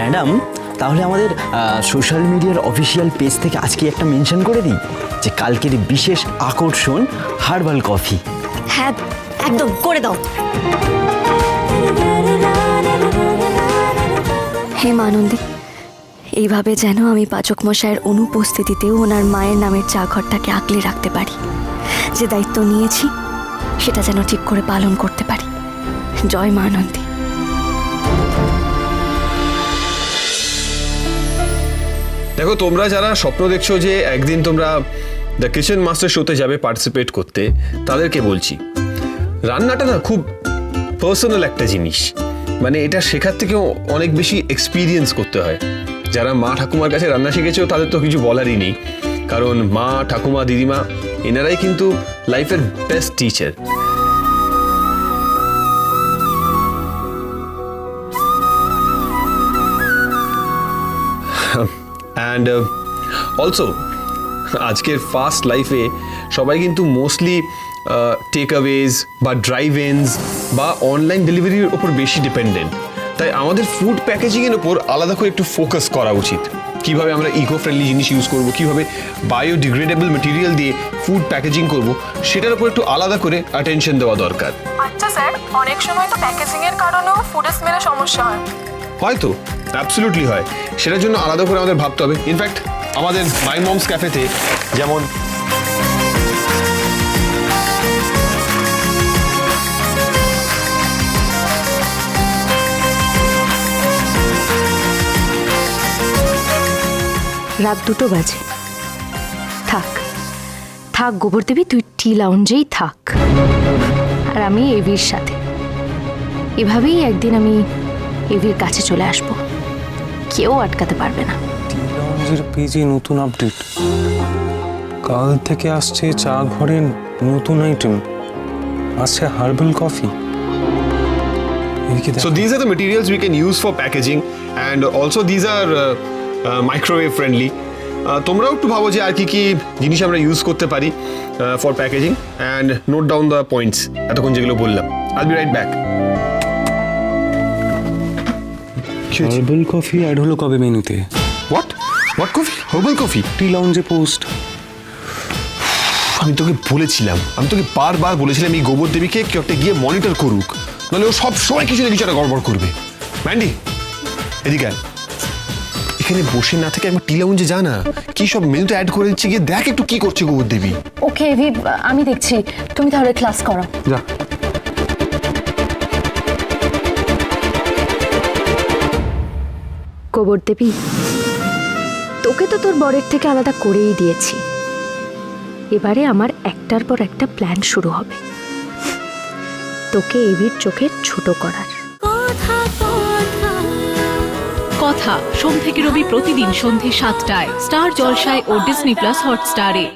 Madam তাহলে আমাদের social মিডিয়ার অফিসিয়াল পেজ থেকে আজকে একটা মেনশন করে দিই যে কালকের বিশেষ আকর্ষণ হার্বাল কফি হ্যাঁ একদম করে দাও। হে মানন্দী এইভাবে যেন আমি পাচক মশাইয়ের অনুপস্থিতিতেও ওনার মায়ের নামের চা ঘরটাকে আঁকলে রাখতে পারি। যে দায়িত্ব নিয়েছি সেটা যেন ঠিক করে পালন করতে পারি। জয় মা দেখো, তোমরা যারা স্বপ্ন দেখছ যে একদিন তোমরা দ্য কিচেন মাস্টার শোতে যাবে পার্টিসিপেট করতে, তাদেরকে বলছি, রান্নাটা না খুব পার্সোনাল একটা জিনিস। মানে এটা শেখার থেকেও অনেক বেশি এক্সপিরিয়েন্স করতে হয়। যারা মা ঠাকুমার কাছে রান্না শিখেছো, তাদের তো কিছু বলারই নেই। কারণ মা, ঠাকুমা, দিদিমা, এনারাই কিন্তু লাইফের বেস্ট টিচার অ্যান্ড অলসো আজকের ফাস্ট লাইফে সবাই কিন্তু মোস্টলি টেক অ্যাওয়েজ বা ড্রাইভ ইনস বা অনলাইন ডেলিভারির ওপর বেশি ডিপেন্ডেন্ট তাই আমাদের ফুড প্যাকেজিংয়ের ওপর আলাদা করে একটু ফোকাস করা উচিত। কীভাবে আমরা ইকো ফ্রেন্ডলি জিনিস ইউজ করব, কীভাবে বায়োডিগ্রেডেবল মেটেরিয়াল দিয়ে ফুড প্যাকেজিং করব, সেটার উপর একটু আলাদা করে অ্যাটেনশন দেওয়া দরকার। আচ্ছা স্যার, অনেক সময় তো কারণেও স্মেলে সমস্যা হয়। হয়তো? অ্যাবসলিউটলি হয়। সেটার জন্য আলাদা করে আমাদের ভাবতে হবে। ইনফ্যাক্ট আমাদের মাই মমস ক্যাফেতে যেমন রাত দুটো বাজে। থাক। থাক, গোবর দেবী, তুই টি লাউঞ্জেই থাক। আর আমি এবির সাথে। এভাবেই একদিন আমি এভির কাছে চলে আসব। কেউ আটকাতে পারবে না। লাউঞ্জের পেজে নতুন আপডেট। কাল থেকে আসছে চা ঘরের নতুন আইটেম আসছে herbal coffee. So these are the materials we can use for packaging and also these are uh, uh, microwave friendly. Uh, তোমরাও একটু ভাবো যে আর কি কি জিনিস আমরা ইউজ করতে পারি for packaging and note down the points এতক্ষণ যেগুলো বললাম। I'll be right back herbal coffee add হলো কবে মেনুতে? What what coffee herbal coffee tea লাউঞ্জে post আমি তোকে বলেছিলাম আমি তোকে বারবার বলেছিলাম এই গোবর দেবীকে কেউ একটা গিয়ে মনিটর করুক। নাহলে ও সব সময় কিছু না কিছু একটা গড়বড় করবে। ম্যান্ডি এদিকে। এখানে বসে না থেকে একবার টি লাউঞ্জে যা না। কি সব মেনুতে অ্যাড করে দিচ্ছে গিয়ে দেখ একটু কি করছে গোবর দেবী। ওকে আমি দেখছি। তুমি তাহলে ক্লাস করো। যা। গোবর দেবী। তোকে তো তোর বরের থেকে আলাদা করেই দিয়েছি। এবারে আমার একটার পর একটা প্ল্যান শুরু হবে। তোকে এবির চোখে ছোট করার। কথা সোম থেকে রবি প্রতিদিন সন্ধে সাতটায়। স্টার জলসায় ও ডিসনি প্লাস হটস্টারে।